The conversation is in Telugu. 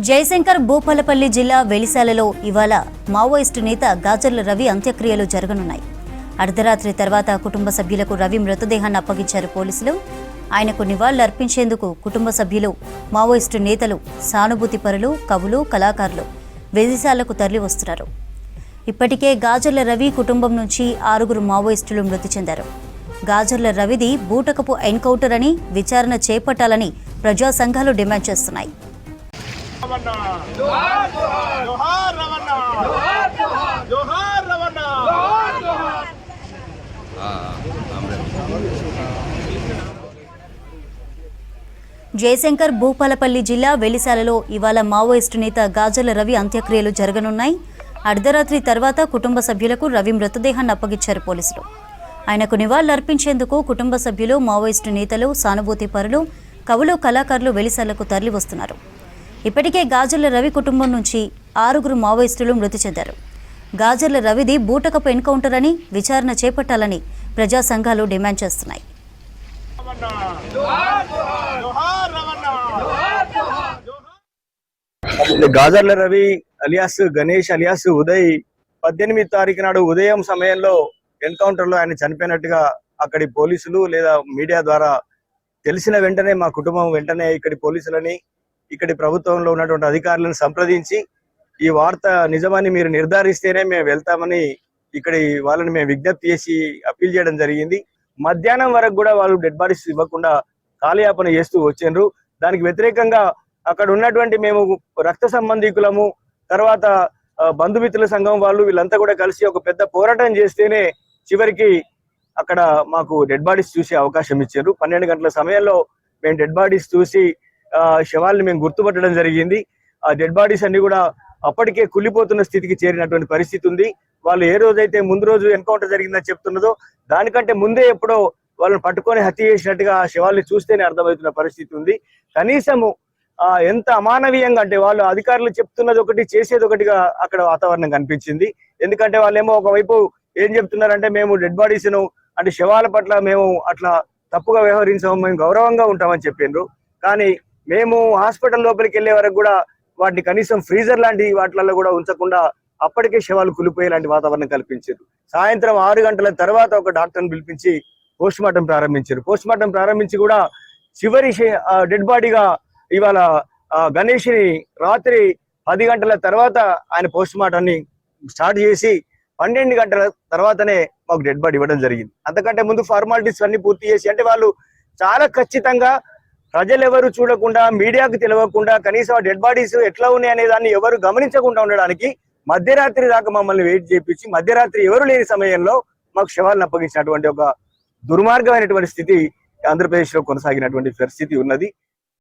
జయశంకర్ భూపాలపల్లి జిల్లా వెలిశాలలో ఇవాళ మావోయిస్టు నేత గాజర్ల రవి అంత్యక్రియలు జరగనున్నాయి. అర్ధరాత్రి తర్వాత కుటుంబ సభ్యులకు రవి మృతదేహాన్ని అప్పగించారు పోలీసులు. ఆయనకు నివాళులర్పించేందుకు కుటుంబ సభ్యులు మావోయిస్టు నేతలు సానుభూతి పరులు కవులు కళాకారులు వెలిశాలకు తరలి వస్తున్నారు. ఇప్పటికే గాజర్ల రవి కుటుంబం నుంచి ఆరుగురు మావోయిస్టులు మృతి చెందారు. గాజర్ల రవిది బూటకపు ఎన్కౌంటర్ అని విచారణ చేపట్టాలని ప్రజా సంఘాలు డిమాండ్ చేస్తున్నాయి. జోహార్ జోహార్ జయశంకర్ భూపాలపల్లి జిల్లా వెలిశాలలో ఇవాళ మావోయిస్టు నేత గాజల రవి అంత్యక్రియలు జరగనున్నాయి. అర్ధరాత్రి తర్వాత కుటుంబ సభ్యులకు రవి మృతదేహాన్ని అప్పగించారు పోలీసులు. ఆయనకు నివాళులర్పించేందుకు కుటుంబ సభ్యులు మావోయిస్టు నేతలు సానుభూతి పరులు కవులు కళాకారులు వెలిశాలకు తరలివస్తున్నారు. ఇప్పటికే గాజర్ల రవి కుటుంబం నుంచి ఆరుగురు మావోయిస్టులు మృతి చెందారు. గాజర్ల రవిది బూటకపు ఎన్కౌంటర్ అని విచారణ చేపట్టాలని ప్రజా సంఘాలు డిమాండ్ చేస్తున్నాయి. గాజర్ల రవి అలియాస్ గణేష్ అలియాస్ ఉదయ్ పద్దెనిమిది తారీఖు నాడు ఉదయం సమయంలో ఎన్కౌంటర్లో ఆయన చనిపోయినట్టుగా అక్కడి పోలీసులు లేదా మీడియా ద్వారా తెలిసిన వెంటనే మా కుటుంబం వెంటనే ఇక్కడి పోలీసులని ఇక్కడి ప్రభుత్వంలో ఉన్నటువంటి అధికారులను సంప్రదించి ఈ వార్త నిజమని మీరు నిర్ధారిస్తేనే మేము వెళ్తామని ఇక్కడి వాళ్ళని మేము విజ్ఞప్తి చేసి అప్పీల్ చేయడం జరిగింది. మధ్యాహ్నం వరకు కూడా వాళ్ళు డెడ్ బాడీస్ ఇవ్వకుండా కాలయాపన చేస్తూ వచ్చిండ్రు. దానికి వ్యతిరేకంగా అక్కడ ఉన్నటువంటి మేము రక్త సంబంధికులము తర్వాత బంధుమిత్రుల సంఘం వాళ్ళు వీళ్ళంతా కూడా కలిసి ఒక పెద్ద పోరాటం చేస్తేనే చివరికి అక్కడ మాకు డెడ్ బాడీస్ చూసే అవకాశం ఇచ్చారు. పన్నెండు గంటల సమయంలో మేము డెడ్ బాడీస్ చూసి శవాల్ని మేము గుర్తుపట్టడం జరిగింది. ఆ డెడ్ బాడీస్ అన్ని కూడా అప్పటికే కుళ్ళిపోతున్న స్థితికి చేరినటువంటి పరిస్థితి ఉంది. వాళ్ళు ఏ రోజైతే ముందు రోజు ఎన్కౌంటర్ జరిగిందని చెప్తున్నదో దానికంటే ముందే ఎప్పుడో వాళ్ళని పట్టుకొని హత్య చేసినట్టుగా ఆ శవాల్ని చూస్తేనే అర్థమవుతున్న పరిస్థితి ఉంది. కనీసము ఆ ఎంత అమానవీయంగా అంటే వాళ్ళు అధికారులు చెప్తున్నది ఒకటి చేసేది ఒకటిగా అక్కడ వాతావరణం కనిపించింది. ఎందుకంటే వాళ్ళేమో ఒకవైపు ఏం చెప్తున్నారంటే మేము డెడ్ బాడీస్ను అంటే శవాల పట్ల మేము అట్లా తప్పుగా వ్యవహరించాము మేము గౌరవంగా ఉంటామని చెప్పిండ్రు కానీ మేము హాస్పిటల్ లోపలికి వెళ్ళే వరకు కూడా వాటిని కనీసం ఫ్రీజర్ లాంటి వాటిలలో కూడా ఉంచకుండా అప్పటికే శవాలు కులిపోయే లాంటి వాతావరణం కల్పించారు. సాయంత్రం ఆరు గంటల తర్వాత ఒక డాక్టర్ని పిలిపించి పోస్ట్ మార్టం ప్రారంభించారు. పోస్ట్ మార్టం ప్రారంభించి కూడా చివరి డెడ్ బాడీగా ఇవాళ గణేష్ని రాత్రి పది గంటల తర్వాత ఆయన పోస్ట్ మార్టాన్ని స్టార్ట్ చేసి పన్నెండు గంటల తర్వాతనే మాకు డెడ్ బాడీ ఇవ్వడం జరిగింది. అంతకంటే ముందు ఫార్మాలిటీస్ అన్ని పూర్తి చేసి అంటే వాళ్ళు చాలా ఖచ్చితంగా ప్రజలు ఎవరు చూడకుండా మీడియాకు తెలియకుండా కనీసం డెడ్ బాడీస్ ఎట్లా ఉన్నాయి అనే దాన్ని ఎవరు గమనించకుండా ఉండడానికి మధ్యరాత్రి దాకా మమ్మల్ని వెయిట్ చేపించి మధ్యరాత్రి ఎవరు లేని సమయంలో మాకు శవాలను అప్పగించినటువంటి ఒక దుర్మార్గమైనటువంటి స్థితి ఆంధ్రప్రదేశ్లో కొనసాగినటువంటి పరిస్థితి ఉన్నది.